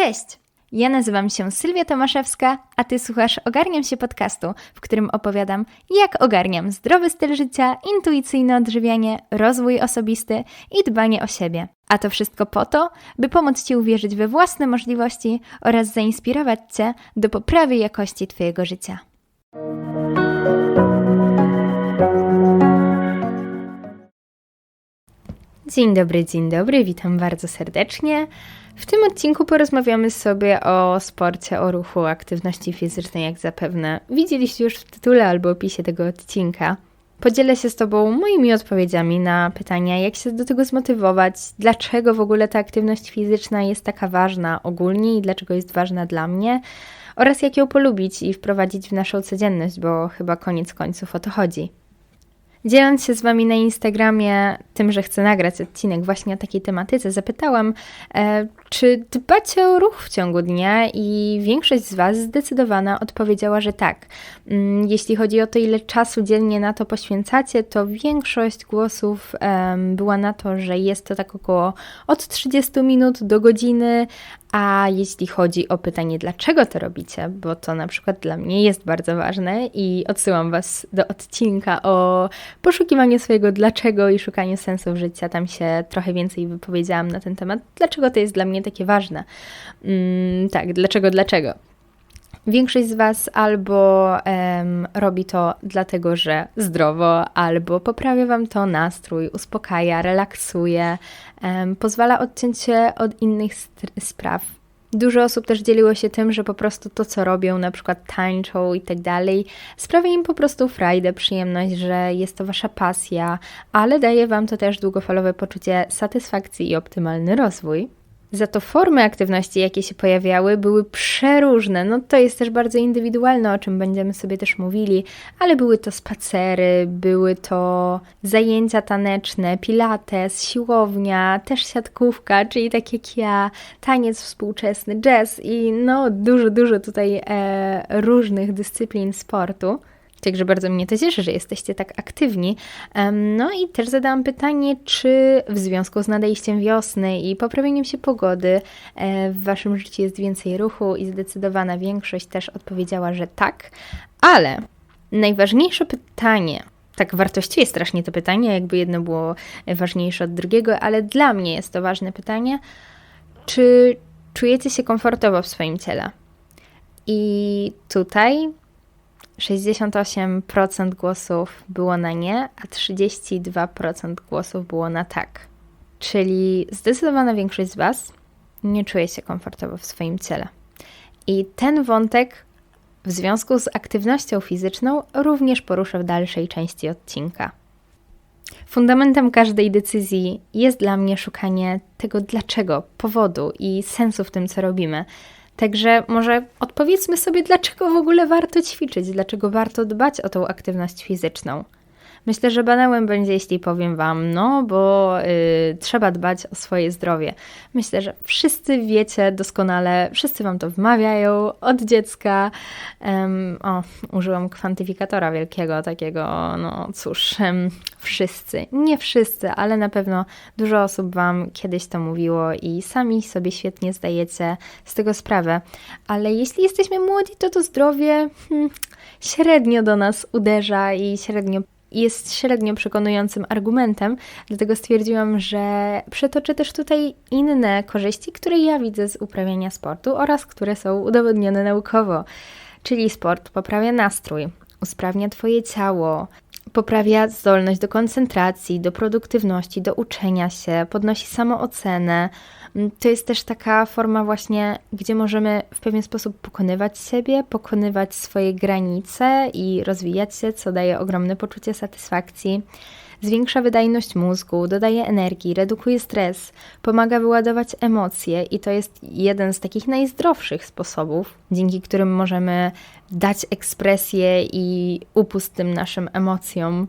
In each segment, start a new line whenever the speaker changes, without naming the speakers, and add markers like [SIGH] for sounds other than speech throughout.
Cześć! Ja nazywam się Sylwia Tomaszewska, a Ty słuchasz Ogarniam się podcastu, w którym opowiadam, jak ogarniam zdrowy styl życia, intuicyjne odżywianie, rozwój osobisty i dbanie o siebie. A to wszystko po to, by pomóc Ci uwierzyć we własne możliwości oraz zainspirować Cię do poprawy jakości Twojego życia. Dzień dobry, dzień dobry, witam bardzo serdecznie. W tym odcinku porozmawiamy sobie o sporcie, o ruchu, aktywności fizycznej, jak zapewne widzieliście już w tytule albo opisie tego odcinka. Podzielę się z Tobą moimi odpowiedziami na pytania, jak się do tego zmotywować, dlaczego w ogóle ta aktywność fizyczna jest taka ważna ogólnie i dlaczego jest ważna dla mnie, oraz jak ją polubić i wprowadzić w naszą codzienność, bo chyba koniec końców o to chodzi. Dzieląc się z Wami na Instagramie tym, że chcę nagrać odcinek właśnie o takiej tematyce, zapytałam, e, czy dbacie o ruch w ciągu dnia i większość z Was zdecydowana odpowiedziała, że tak. Mm, jeśli chodzi o to, ile czasu dziennie na to poświęcacie, to większość głosów była na to, że jest to tak około od 30 minut do godziny, a jeśli chodzi o pytanie, dlaczego to robicie, bo to na przykład dla mnie jest bardzo ważne i odsyłam Was do odcinka o poszukiwaniu swojego dlaczego i szukaniu sensu życia. Tam się trochę więcej wypowiedziałam na ten temat, dlaczego to jest dla mnie takie ważne. Mm, tak, dlaczego, dlaczego? Większość z Was albo um, robi to dlatego, że zdrowo, albo poprawia Wam to nastrój, uspokaja, relaksuje, um, pozwala odciąć się od innych spraw. Dużo osób też dzieliło się tym, że po prostu to, co robią, na przykład tańczą i tak dalej, sprawia im po prostu frajdę, przyjemność, że jest to Wasza pasja, ale daje Wam to też długofalowe poczucie satysfakcji i optymalny rozwój. Za to formy aktywności, jakie się pojawiały, były przeróżne. No to jest też bardzo indywidualne, o czym będziemy sobie też mówili, ale były to spacery, były to zajęcia taneczne, pilates, siłownia, też siatkówka, czyli tak jak ja, taniec współczesny, jazz i no dużo, dużo tutaj e, różnych dyscyplin sportu. Także bardzo mnie to cieszy, że jesteście tak aktywni. No i też zadałam pytanie, czy w związku z nadejściem wiosny i poprawieniem się pogody e, w Waszym życiu jest więcej ruchu i zdecydowana większość też odpowiedziała, że tak. Ale najważniejsze pytanie, tak wartościuje strasznie to pytanie, jakby jedno było ważniejsze od drugiego, ale dla mnie jest to ważne pytanie, czy czujecie się komfortowo w swoim ciele? I tutaj 68% głosów było na nie, a 32% głosów było na tak. Czyli zdecydowana większość z Was nie czuje się komfortowo w swoim ciele. I ten wątek w związku z aktywnością fizyczną również poruszę w dalszej części odcinka. Fundamentem każdej decyzji jest dla mnie szukanie tego dlaczego, powodu i sensu w tym, co robimy. Także może odpowiedzmy sobie, dlaczego w ogóle warto ćwiczyć, dlaczego warto dbać o tą aktywność fizyczną. Myślę, że banałem będzie, jeśli powiem Wam, no bo y, trzeba dbać o swoje zdrowie. Myślę, że wszyscy wiecie doskonale, wszyscy Wam to wmawiają od dziecka. Um, o, użyłam kwantyfikatora wielkiego, takiego, no cóż, um, wszyscy. Nie wszyscy, ale na pewno dużo osób Wam kiedyś to mówiło i sami sobie świetnie zdajecie z tego sprawę. Ale jeśli jesteśmy młodzi, to to zdrowie hmm, średnio do nas uderza i średnio jest średnio przekonującym argumentem, dlatego stwierdziłam, że przetoczę też tutaj inne korzyści, które ja widzę z uprawiania sportu oraz które są udowodnione naukowo. Czyli sport poprawia nastrój, usprawnia Twoje ciało, poprawia zdolność do koncentracji, do produktywności, do uczenia się, podnosi samoocenę. Mm, to jest też taka forma właśnie, gdzie możemy w pewien sposób pokonywać siebie, pokonywać swoje granice i rozwijać się, co daje ogromne poczucie satysfakcji zwiększa wydajność mózgu, dodaje energii, redukuje stres, pomaga wyładować emocje i to jest jeden z takich najzdrowszych sposobów, dzięki którym możemy dać ekspresję i upust tym naszym emocjom.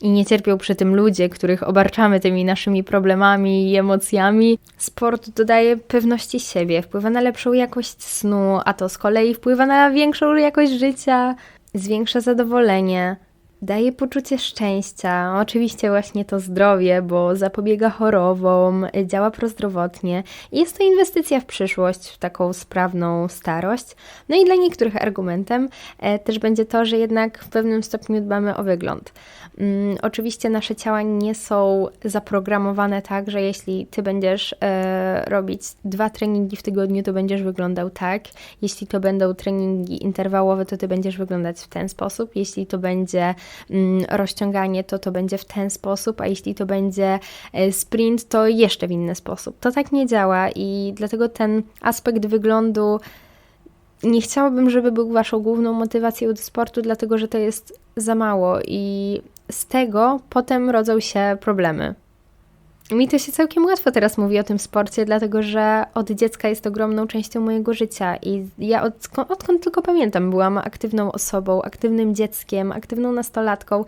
I nie cierpią przy tym ludzie, których obarczamy tymi naszymi problemami i emocjami. Sport dodaje pewności siebie, wpływa na lepszą jakość snu, a to z kolei wpływa na większą jakość życia, zwiększa zadowolenie, daje poczucie szczęścia, oczywiście właśnie to zdrowie, bo zapobiega chorobom, działa prozdrowotnie jest to inwestycja w przyszłość, w taką sprawną starość. No i dla niektórych argumentem e, też będzie to, że jednak w pewnym stopniu dbamy o wygląd. Mm, oczywiście nasze ciała nie są zaprogramowane tak, że jeśli ty będziesz e, robić dwa treningi w tygodniu, to będziesz wyglądał tak. Jeśli to będą treningi interwałowe, to ty będziesz wyglądać w ten sposób. Jeśli to będzie rozciąganie, to to będzie w ten sposób, a jeśli to będzie e, sprint, to jeszcze w inny sposób. To tak nie działa i dlatego ten aspekt wyglądu nie chciałabym, żeby był waszą główną motywacją do sportu, dlatego że to jest za mało i z tego potem rodzą się problemy. Mi to się całkiem łatwo teraz mówi o tym sporcie, dlatego że od dziecka jest ogromną częścią mojego życia i ja od, odkąd tylko pamiętam byłam aktywną osobą, aktywnym dzieckiem, aktywną nastolatką.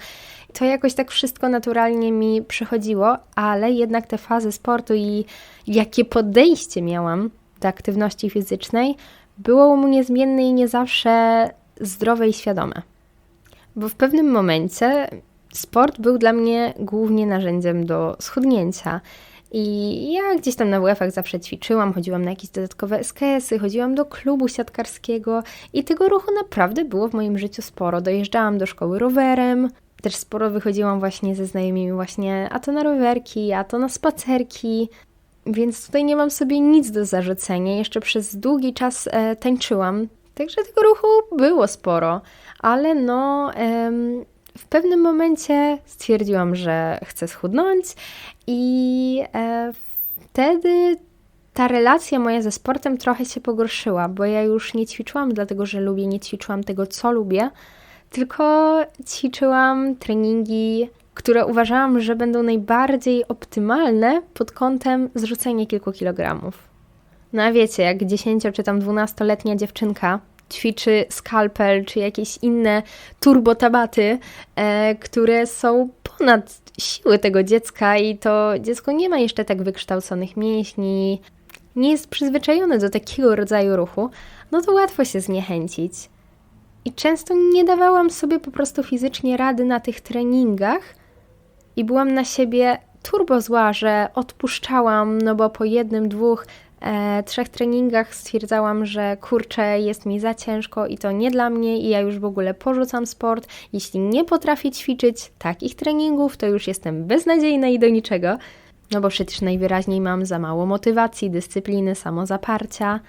To jakoś tak wszystko naturalnie mi przychodziło, ale jednak te fazy sportu i jakie podejście miałam do aktywności fizycznej było u mnie niezmienne i nie zawsze zdrowe i świadome. Bo w pewnym momencie sport był dla mnie głównie narzędziem do schudnięcia. I ja gdzieś tam na WF-ach zawsze ćwiczyłam, chodziłam na jakieś dodatkowe SKS-y, chodziłam do klubu siatkarskiego i tego ruchu naprawdę było w moim życiu sporo. Dojeżdżałam do szkoły rowerem, też sporo wychodziłam właśnie ze znajomymi właśnie a to na rowerki, a to na spacerki. Więc tutaj nie mam sobie nic do zarzucenia. Jeszcze przez długi czas e, tańczyłam, także tego ruchu było sporo, ale no em, w pewnym momencie stwierdziłam, że chcę schudnąć i e, wtedy ta relacja moja ze sportem trochę się pogorszyła, bo ja już nie ćwiczyłam dlatego, że lubię, nie ćwiczyłam tego, co lubię, tylko ćwiczyłam treningi, które uważałam, że będą najbardziej optymalne pod kątem zrzucenia kilku kilogramów. No a wiecie, jak 10 czy tam 12-letnia dziewczynka ćwiczy skalpel czy jakieś inne turbotabaty, e, które są ponad siły tego dziecka i to dziecko nie ma jeszcze tak wykształconych mięśni, nie jest przyzwyczajone do takiego rodzaju ruchu, no to łatwo się zniechęcić. I często nie dawałam sobie po prostu fizycznie rady na tych treningach i byłam na siebie turbo zła, że odpuszczałam, no bo po jednym, dwóch trzech treningach stwierdzałam, że kurczę, jest mi za ciężko i to nie dla mnie i ja już w ogóle porzucam sport. Jeśli nie potrafię ćwiczyć takich treningów, to już jestem beznadziejna i do niczego. No bo przecież najwyraźniej mam za mało motywacji, dyscypliny, samozaparcia.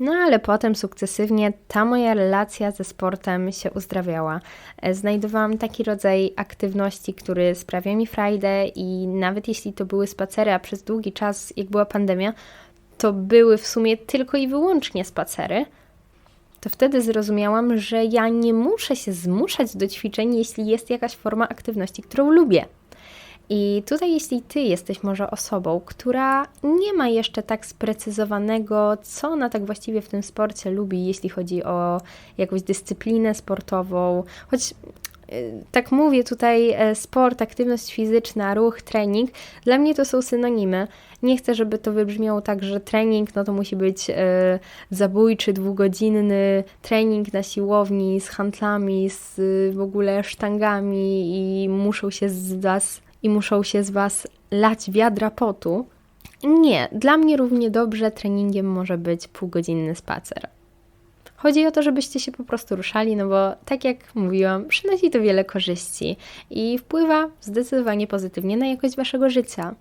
No ale potem sukcesywnie ta moja relacja ze sportem się uzdrawiała. E, znajdowałam taki rodzaj aktywności, który sprawia mi frajdę i nawet jeśli to były spacery, a przez długi czas, jak była pandemia, to były w sumie tylko i wyłącznie spacery, to wtedy zrozumiałam, że ja nie muszę się zmuszać do ćwiczeń, jeśli jest jakaś forma aktywności, którą lubię. I tutaj, jeśli ty jesteś może osobą, która nie ma jeszcze tak sprecyzowanego, co ona tak właściwie w tym sporcie lubi, jeśli chodzi o jakąś dyscyplinę sportową, choć tak mówię tutaj, e, sport, aktywność fizyczna, ruch, trening, dla mnie to są synonimy. Nie chcę, żeby to wybrzmiało tak, że trening no to musi być e, zabójczy, dwugodzinny trening na siłowni z handlami, z w ogóle sztangami i muszą się z Was i muszą się z Was lać wiadra potu. Nie, dla mnie równie dobrze treningiem może być półgodzinny spacer. Chodzi o to, żebyście się po prostu ruszali, no bo tak jak mówiłam, przynosi to wiele korzyści i wpływa zdecydowanie pozytywnie na jakość Waszego życia.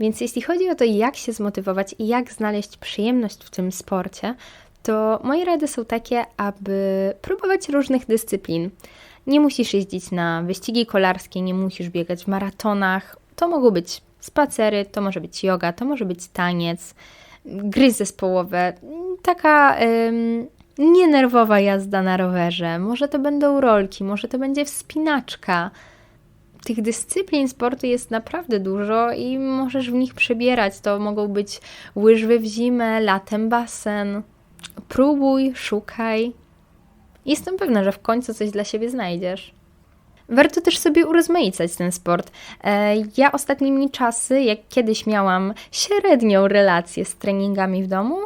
Więc jeśli chodzi o to, jak się zmotywować i jak znaleźć przyjemność w tym sporcie, to moje rady są takie, aby próbować różnych dyscyplin. Nie musisz jeździć na wyścigi kolarskie, nie musisz biegać w maratonach. To mogą być spacery, to może być yoga, to może być taniec, gry zespołowe, taka ym, nienerwowa jazda na rowerze. Może to będą rolki, może to będzie wspinaczka. Tych dyscyplin sportu jest naprawdę dużo i możesz w nich przebierać. To mogą być łyżwy w zimę, latem basen. Próbuj, szukaj, Jestem pewna, że w końcu coś dla siebie znajdziesz. Warto też sobie urozmaicać ten sport. E, ja ostatnimi czasy, jak kiedyś miałam średnią relację z treningami w domu,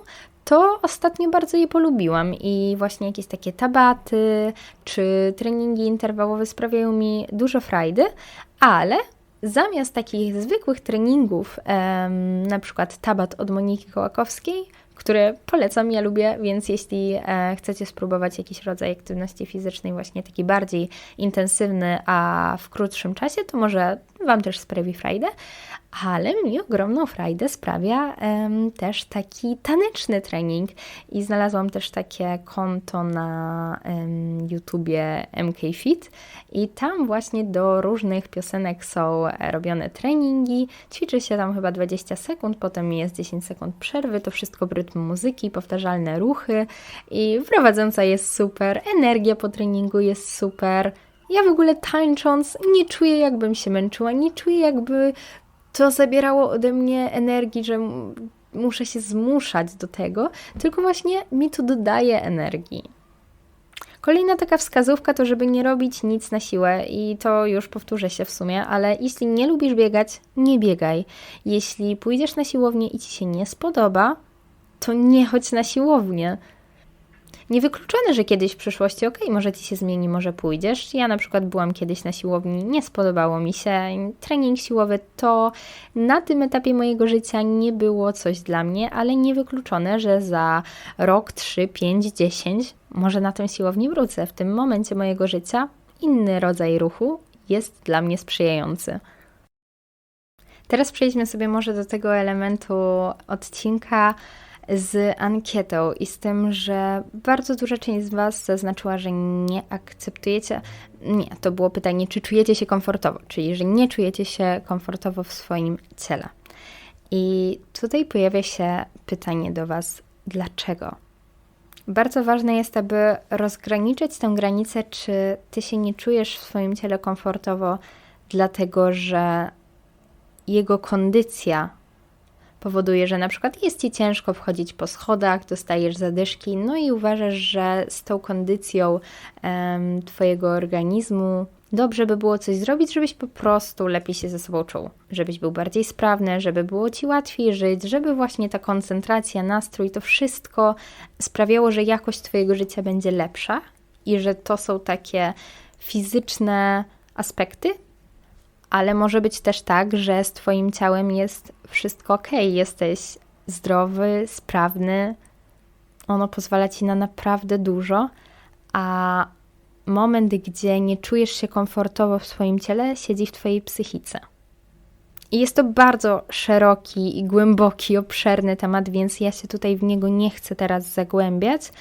to ostatnio bardzo je polubiłam i właśnie jakieś takie tabaty czy treningi interwałowe sprawiają mi dużo frajdy, ale zamiast takich zwykłych treningów, na przykład tabat od Moniki Kołakowskiej, które polecam, ja lubię, więc jeśli e, chcecie spróbować jakiś rodzaj aktywności fizycznej, właśnie taki bardziej intensywny, a w krótszym czasie, to może Wam też sprawi frajdę, ale mi ogromną frajdę sprawia um, też taki taneczny trening. I znalazłam też takie konto na um, YouTubie MK Fit. I tam właśnie do różnych piosenek są robione treningi, ćwiczy się tam chyba 20 sekund, potem jest 10 sekund przerwy, to wszystko w rytm muzyki, powtarzalne ruchy. I prowadząca jest super, energia po treningu jest super, ja w ogóle tańcząc nie czuję, jakbym się męczyła, nie czuję, jakby to zabierało ode mnie energii, że muszę się zmuszać do tego, tylko właśnie mi to dodaje energii. Kolejna taka wskazówka to, żeby nie robić nic na siłę i to już powtórzę się w sumie, ale jeśli nie lubisz biegać, nie biegaj. Jeśli pójdziesz na siłownię i ci się nie spodoba, to nie chodź na siłownię. Niewykluczone, że kiedyś w przyszłości, ok, może ci się zmieni, może pójdziesz. Ja na przykład byłam kiedyś na siłowni, nie spodobało mi się. Trening siłowy to na tym etapie mojego życia nie było coś dla mnie, ale niewykluczone, że za rok, 3, 5, 10 może na tę siłownię wrócę. W tym momencie mojego życia inny rodzaj ruchu jest dla mnie sprzyjający. Teraz przejdźmy sobie może do tego elementu odcinka, z ankietą i z tym, że bardzo duża część z Was zaznaczyła, że nie akceptujecie. Nie, to było pytanie, czy czujecie się komfortowo, czyli że nie czujecie się komfortowo w swoim ciele. I tutaj pojawia się pytanie do Was, dlaczego? Bardzo ważne jest, aby rozgraniczyć tę granicę, czy Ty się nie czujesz w swoim ciele komfortowo, dlatego że jego kondycja powoduje, że na przykład jest ci ciężko wchodzić po schodach, dostajesz zadyszki, no i uważasz, że z tą kondycją Twojego organizmu dobrze by było coś zrobić, żebyś po prostu lepiej się ze sobą czuł, żebyś był bardziej sprawny, żeby było Ci łatwiej żyć, żeby właśnie ta koncentracja, nastrój, to wszystko sprawiało, że jakość Twojego życia będzie lepsza i że to są takie fizyczne aspekty, ale może być też tak, że z Twoim ciałem jest wszystko ok, jesteś zdrowy, sprawny, ono pozwala Ci na naprawdę dużo, a moment, gdzie nie czujesz się komfortowo w swoim ciele, siedzi w Twojej psychice. I jest to bardzo szeroki i głęboki, obszerny temat, więc ja się tutaj w niego nie chcę teraz zagłębiać.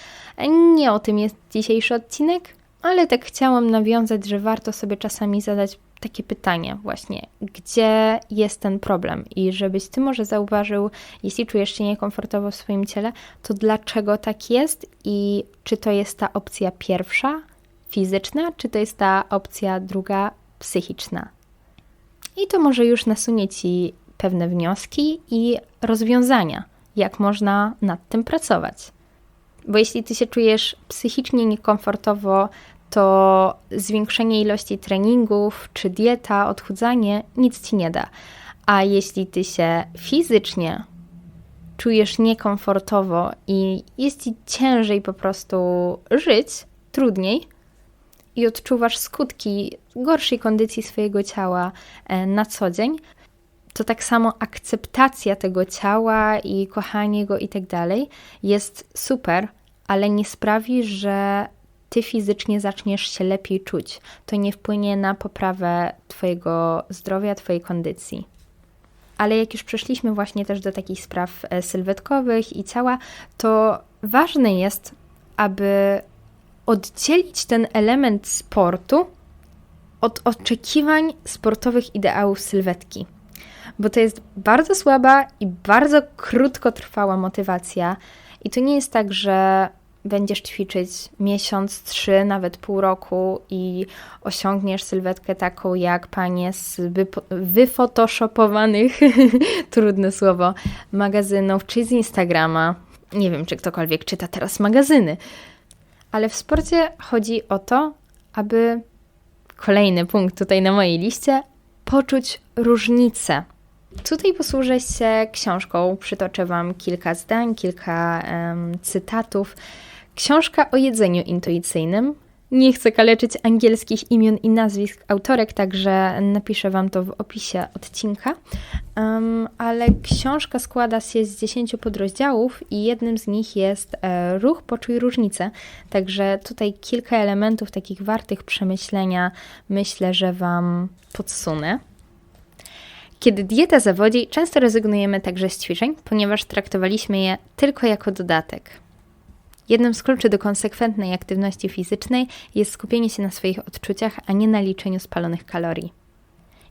Nie o tym jest dzisiejszy odcinek, ale tak chciałam nawiązać, że warto sobie czasami zadać takie pytanie właśnie, gdzie jest ten problem i żebyś ty może zauważył, jeśli czujesz się niekomfortowo w swoim ciele, to dlaczego tak jest i czy to jest ta opcja pierwsza, fizyczna, czy to jest ta opcja druga, psychiczna. I to może już nasunie ci pewne wnioski i rozwiązania, jak można nad tym pracować. Bo jeśli ty się czujesz psychicznie niekomfortowo to zwiększenie ilości treningów czy dieta, odchudzanie nic ci nie da. A jeśli ty się fizycznie czujesz niekomfortowo i jest ci ciężej po prostu żyć, trudniej i odczuwasz skutki gorszej kondycji swojego ciała e, na co dzień, to tak samo akceptacja tego ciała i kochanie go i tak dalej jest super, ale nie sprawi, że ty fizycznie zaczniesz się lepiej czuć. To nie wpłynie na poprawę Twojego zdrowia, Twojej kondycji. Ale jak już przeszliśmy właśnie też do takich spraw e, sylwetkowych i ciała, to ważne jest, aby oddzielić ten element sportu od oczekiwań sportowych ideałów sylwetki. Bo to jest bardzo słaba i bardzo krótkotrwała motywacja. I to nie jest tak, że będziesz ćwiczyć miesiąc, trzy, nawet pół roku i osiągniesz sylwetkę taką jak panie z wyfotoshopowanych, [LAUGHS] trudne słowo, magazynów czy z Instagrama. Nie wiem, czy ktokolwiek czyta teraz magazyny, ale w sporcie chodzi o to, aby kolejny punkt tutaj na mojej liście poczuć różnicę Tutaj posłużę się książką, przytoczę Wam kilka zdań, kilka um, cytatów. Książka o jedzeniu intuicyjnym. Nie chcę kaleczyć angielskich imion i nazwisk autorek, także napiszę Wam to w opisie odcinka. Um, ale książka składa się z 10 podrozdziałów i jednym z nich jest e, ruch, poczuj różnicę. Także tutaj kilka elementów takich wartych przemyślenia myślę, że Wam podsunę. Kiedy dieta zawodzi, często rezygnujemy także z ćwiczeń, ponieważ traktowaliśmy je tylko jako dodatek. Jednym z kluczy do konsekwentnej aktywności fizycznej jest skupienie się na swoich odczuciach, a nie na liczeniu spalonych kalorii.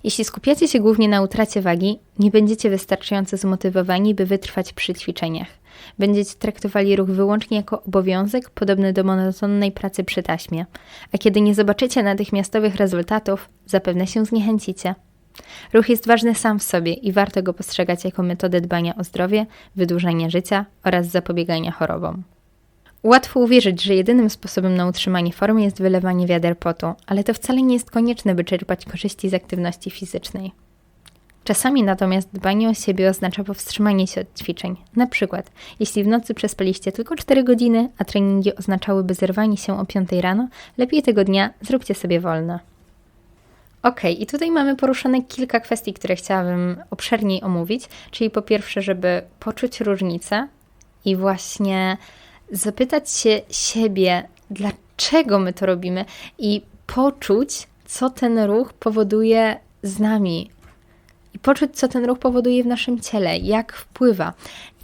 Jeśli skupiacie się głównie na utracie wagi, nie będziecie wystarczająco zmotywowani, by wytrwać przy ćwiczeniach. Będziecie traktowali ruch wyłącznie jako obowiązek, podobny do monotonnej pracy przy taśmie, a kiedy nie zobaczycie natychmiastowych rezultatów, zapewne się zniechęcicie. Ruch jest ważny sam w sobie i warto go postrzegać jako metodę dbania o zdrowie, wydłużania życia oraz zapobiegania chorobom. Łatwo uwierzyć, że jedynym sposobem na utrzymanie formy jest wylewanie wiader potu, ale to wcale nie jest konieczne, by czerpać korzyści z aktywności fizycznej. Czasami natomiast dbanie o siebie oznacza powstrzymanie się od ćwiczeń. Na przykład, jeśli w nocy przespaliście tylko 4 godziny, a treningi oznaczałyby zerwanie się o 5 rano, lepiej tego dnia zróbcie sobie wolne. Ok, i tutaj mamy poruszone kilka kwestii, które chciałabym obszerniej omówić. Czyli po pierwsze, żeby poczuć różnicę i właśnie zapytać się siebie, dlaczego my to robimy i poczuć, co ten ruch powoduje z nami. I poczuć, co ten ruch powoduje w naszym ciele, jak wpływa.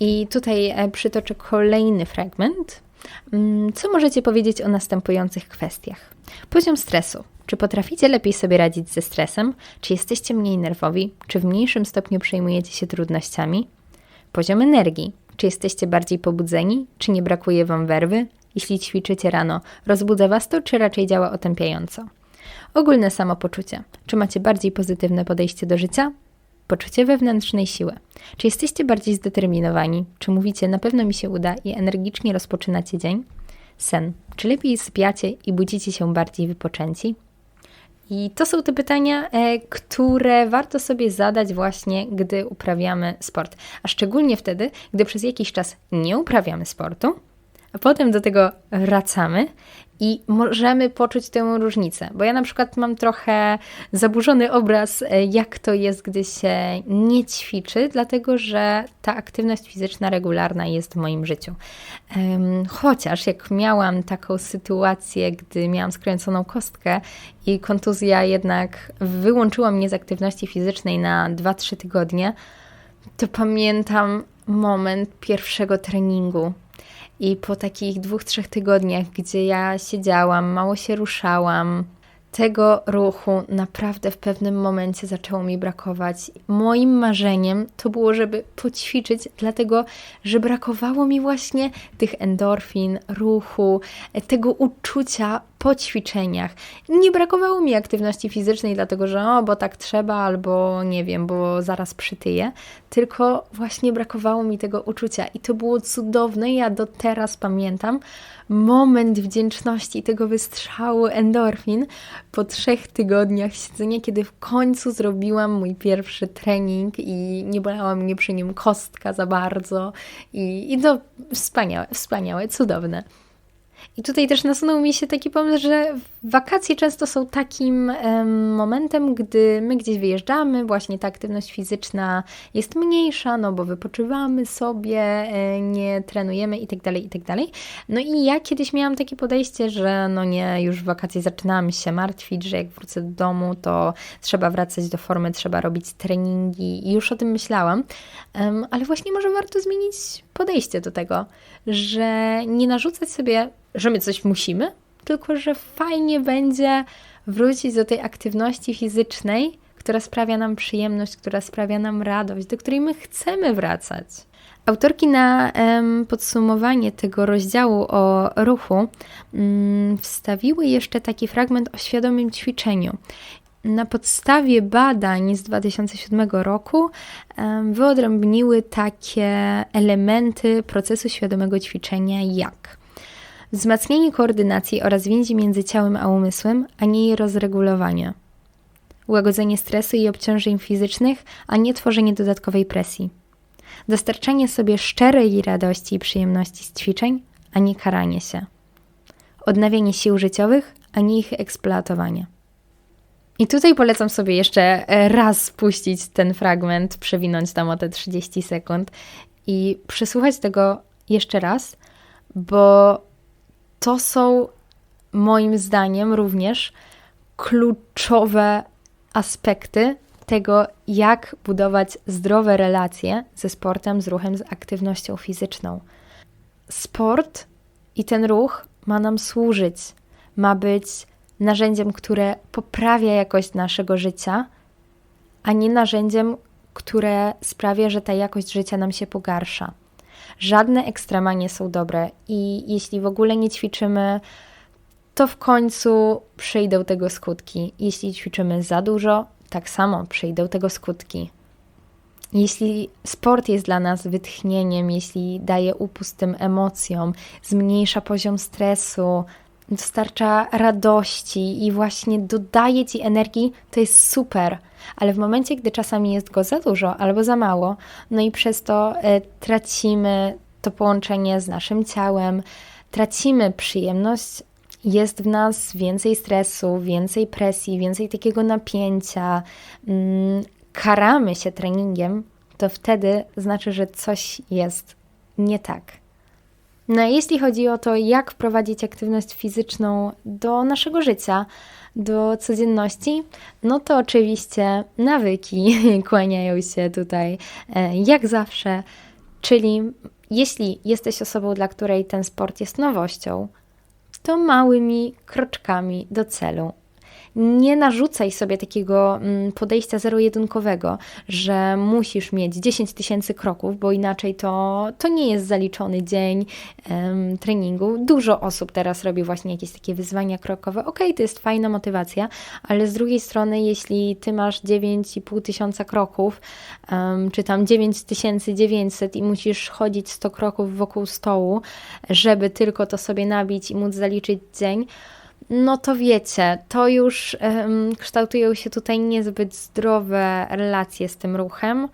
I tutaj e, przytoczę kolejny fragment. Mm, co możecie powiedzieć o następujących kwestiach? Poziom stresu. Czy potraficie lepiej sobie radzić ze stresem? Czy jesteście mniej nerwowi? Czy w mniejszym stopniu przejmujecie się trudnościami? Poziom energii. Czy jesteście bardziej pobudzeni? Czy nie brakuje Wam werwy? Jeśli ćwiczycie rano, rozbudza Was to, czy raczej działa otępiająco? Ogólne samopoczucie. Czy macie bardziej pozytywne podejście do życia? Poczucie wewnętrznej siły. Czy jesteście bardziej zdeterminowani? Czy mówicie, na pewno mi się uda i energicznie rozpoczynacie dzień? Sen. Czy lepiej sypiacie i budzicie się bardziej wypoczęci? I to są te pytania, e, które warto sobie zadać właśnie, gdy uprawiamy sport. A szczególnie wtedy, gdy przez jakiś czas nie uprawiamy sportu, a potem do tego wracamy i możemy poczuć tę różnicę. Bo ja na przykład mam trochę zaburzony obraz, e, jak to jest, gdy się nie ćwiczy, dlatego że ta aktywność fizyczna regularna jest w moim życiu. Chociaż jak miałam taką sytuację, gdy miałam skręconą kostkę i kontuzja jednak wyłączyła mnie z aktywności fizycznej na 2-3 tygodnie, to pamiętam moment pierwszego treningu i po takich dwóch, trzech tygodniach, gdzie ja siedziałam, mało się ruszałam, tego ruchu naprawdę w pewnym momencie zaczęło mi brakować. Moim marzeniem to było, żeby poćwiczyć, dlatego że brakowało mi właśnie tych endorfin, ruchu, tego uczucia po ćwiczeniach. Nie brakowało mi aktywności fizycznej, dlatego że o, bo tak trzeba, albo nie wiem, bo zaraz przytyję, tylko właśnie brakowało mi tego uczucia i to było cudowne. Ja do teraz pamiętam moment wdzięczności tego wystrzału endorfin po trzech tygodniach siedzenia, kiedy w końcu zrobiłam mój pierwszy trening i nie bolała mnie przy nim kostka za bardzo i, i to wspaniałe, wspaniałe, cudowne. I tutaj też nasunął mi się taki pomysł, że wakacje często są takim um, momentem, gdy my gdzieś wyjeżdżamy, właśnie ta aktywność fizyczna jest mniejsza, no bo wypoczywamy sobie, e, nie trenujemy itd., tak itd. Tak no i ja kiedyś miałam takie podejście, że no nie, już w wakacje zaczynam się martwić, że jak wrócę do domu, to trzeba wracać do formy, trzeba robić treningi i już o tym myślałam, um, ale właśnie może warto zmienić podejście do tego, że nie narzucać sobie że my coś musimy, tylko że fajnie będzie wrócić do tej aktywności fizycznej, która sprawia nam przyjemność, która sprawia nam radość, do której my chcemy wracać. Autorki na em, podsumowanie tego rozdziału o ruchu mm, wstawiły jeszcze taki fragment o świadomym ćwiczeniu. Na podstawie badań z 2007 roku em, wyodrębniły takie elementy procesu świadomego ćwiczenia jak wzmacnianie koordynacji oraz więzi między ciałem a umysłem, a nie jej rozregulowanie, łagodzenie stresu i obciążeń fizycznych, a nie tworzenie dodatkowej presji. Dostarczanie sobie szczerej radości i przyjemności z ćwiczeń, a nie karanie się. Odnawianie sił życiowych, a nie ich eksploatowanie. I tutaj polecam sobie jeszcze raz spuścić ten fragment, przewinąć tam o te 30 sekund i przesłuchać tego jeszcze raz, bo to są moim zdaniem również kluczowe aspekty tego, jak budować zdrowe relacje ze sportem, z ruchem, z aktywnością fizyczną. Sport i ten ruch ma nam służyć, ma być narzędziem, które poprawia jakość naszego życia, a nie narzędziem, które sprawia, że ta jakość życia nam się pogarsza. Żadne ekstrema nie są dobre i jeśli w ogóle nie ćwiczymy, to w końcu przyjdą tego skutki. Jeśli ćwiczymy za dużo, tak samo przyjdą tego skutki. Jeśli sport jest dla nas wytchnieniem, jeśli daje upust tym emocjom, zmniejsza poziom stresu, dostarcza radości i właśnie dodaje ci energii, to jest super. Ale w momencie, gdy czasami jest go za dużo albo za mało, no i przez to e, tracimy to połączenie z naszym ciałem, tracimy przyjemność, jest w nas więcej stresu, więcej presji, więcej takiego napięcia, mm, karamy się treningiem, to wtedy znaczy, że coś jest nie tak. No, jeśli chodzi o to, jak wprowadzić aktywność fizyczną do naszego życia, do codzienności, no to oczywiście nawyki [LAUGHS] kłaniają się tutaj e, jak zawsze, czyli jeśli jesteś osobą, dla której ten sport jest nowością, to małymi kroczkami do celu nie narzucaj sobie takiego mm, podejścia zero-jedynkowego, że musisz mieć 10 tysięcy kroków, bo inaczej to, to nie jest zaliczony dzień treningu. Dużo osób teraz robi właśnie jakieś takie wyzwania krokowe. Ok, to jest fajna motywacja, ale z drugiej strony, jeśli ty masz 9,5 tysiąca kroków, czy tam 9900 i musisz chodzić 100 kroków wokół stołu, żeby tylko to sobie nabić i móc zaliczyć dzień, no to wiecie, to już um, kształtują się tutaj niezbyt zdrowe relacje z tym ruchem,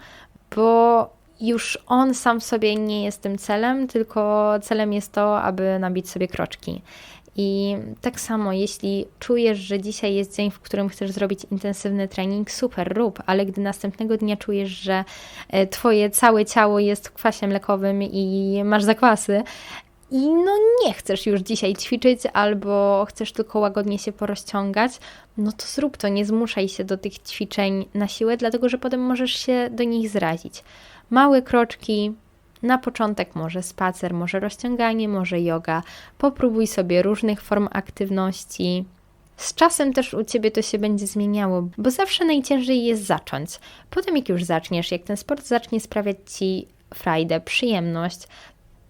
bo już on sam w sobie nie jest tym celem, tylko celem jest to, aby nabić sobie kroczki. I tak samo, jeśli czujesz, że dzisiaj jest dzień, w którym chcesz zrobić intensywny trening, super, rób, ale gdy następnego dnia czujesz, że e, Twoje całe ciało jest w kwasie mlekowym i masz zakwasy, i no nie chcesz już dzisiaj ćwiczyć albo chcesz tylko łagodnie się porozciągać, no to zrób to, nie zmuszaj się do tych ćwiczeń na siłę, dlatego że potem możesz się do nich zrazić. Małe kroczki, na początek może spacer, może rozciąganie, może yoga. Popróbuj sobie różnych form aktywności. Z czasem też u ciebie to się będzie zmieniało, bo zawsze najciężej jest zacząć. Potem, jak już zaczniesz, jak ten sport zacznie sprawiać ci frajdę, przyjemność,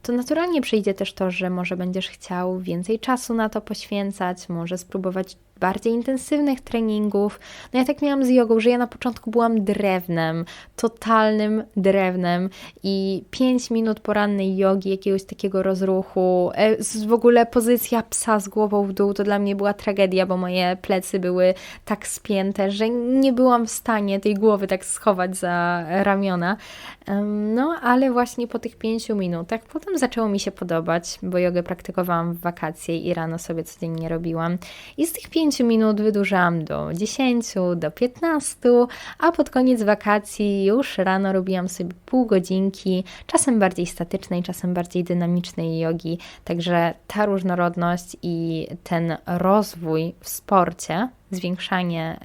to naturalnie przyjdzie też to, że może będziesz chciał więcej czasu na to poświęcać, może spróbować bardziej intensywnych treningów. No ja tak miałam z jogą, że ja na początku byłam drewnem, totalnym drewnem i 5 minut porannej jogi, jakiegoś takiego rozruchu, e, w ogóle pozycja psa z głową w dół to dla mnie była tragedia, bo moje plecy były tak spięte, że nie byłam w stanie tej głowy tak schować za ramiona. No, ale właśnie po tych 5 minutach potem zaczęło mi się podobać, bo jogę praktykowałam w wakacje i rano sobie codziennie robiłam. I z tych 5 5 minut wydłużałam do 10, do 15, a pod koniec wakacji już rano robiłam sobie pół godzinki, czasem bardziej statycznej, czasem bardziej dynamicznej jogi. Także ta różnorodność i ten rozwój w sporcie zwiększanie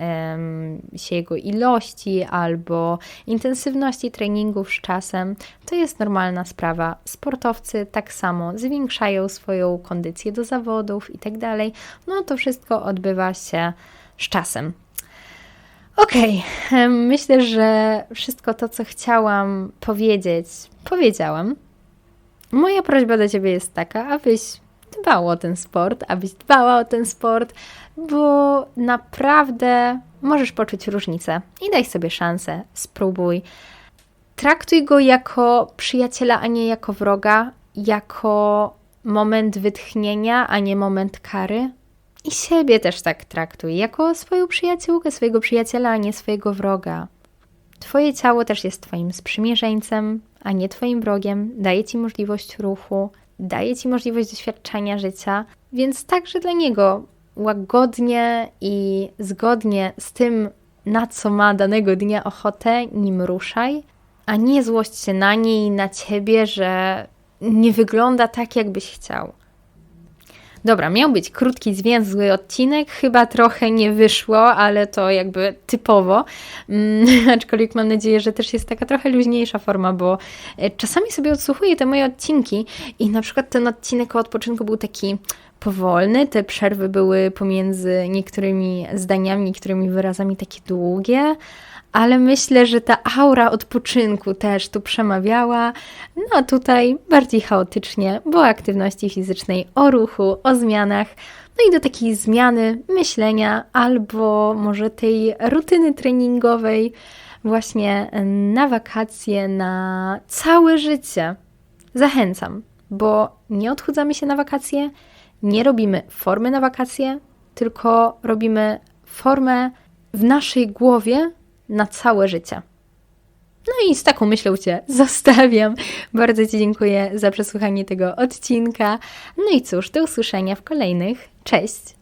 się jego ilości albo intensywności treningów z czasem, to jest normalna sprawa. Sportowcy tak samo zwiększają swoją kondycję do zawodów i tak dalej. No to wszystko odbywa się z czasem. Okay. myślę, że wszystko to, co chciałam powiedzieć, powiedziałam. Moja prośba do Ciebie jest taka, abyś dbał o ten sport, abyś dbała o ten sport, bo naprawdę możesz poczuć różnicę i daj sobie szansę, spróbuj. Traktuj go jako przyjaciela, a nie jako wroga, jako moment wytchnienia, a nie moment kary. I siebie też tak traktuj, jako swoją przyjaciółkę, swojego przyjaciela, a nie swojego wroga. Twoje ciało też jest Twoim sprzymierzeńcem, a nie Twoim wrogiem. Daje Ci możliwość ruchu, daje Ci możliwość doświadczenia życia, więc także dla niego łagodnie i zgodnie z tym, na co ma danego dnia ochotę, nim ruszaj, a nie złość się na niej na ciebie, że nie wygląda tak, jakbyś chciał. Dobra, miał być krótki, zwięzły odcinek, chyba trochę nie wyszło, ale to jakby typowo. Mm, [LAUGHS] aczkolwiek mam nadzieję, że też jest taka trochę luźniejsza forma, bo e, czasami sobie odsłuchuję te moje odcinki i na przykład ten odcinek o odpoczynku był taki powolny, te przerwy były pomiędzy niektórymi zdaniami, niektórymi wyrazami takie długie, ale myślę, że ta aura odpoczynku też tu przemawiała. No a tutaj bardziej chaotycznie, bo o aktywności fizycznej, o ruchu, o zmianach. No i do takiej zmiany myślenia albo może tej rutyny treningowej właśnie na wakacje, na całe życie. Zachęcam, bo nie odchudzamy się na wakacje, nie robimy formy na wakacje, tylko robimy formę w naszej głowie na całe życie. No i z taką myślą Cię [LAUGHS] zostawiam. Bardzo Ci dziękuję za przesłuchanie tego odcinka. No i cóż, do usłyszenia w kolejnych. Cześć!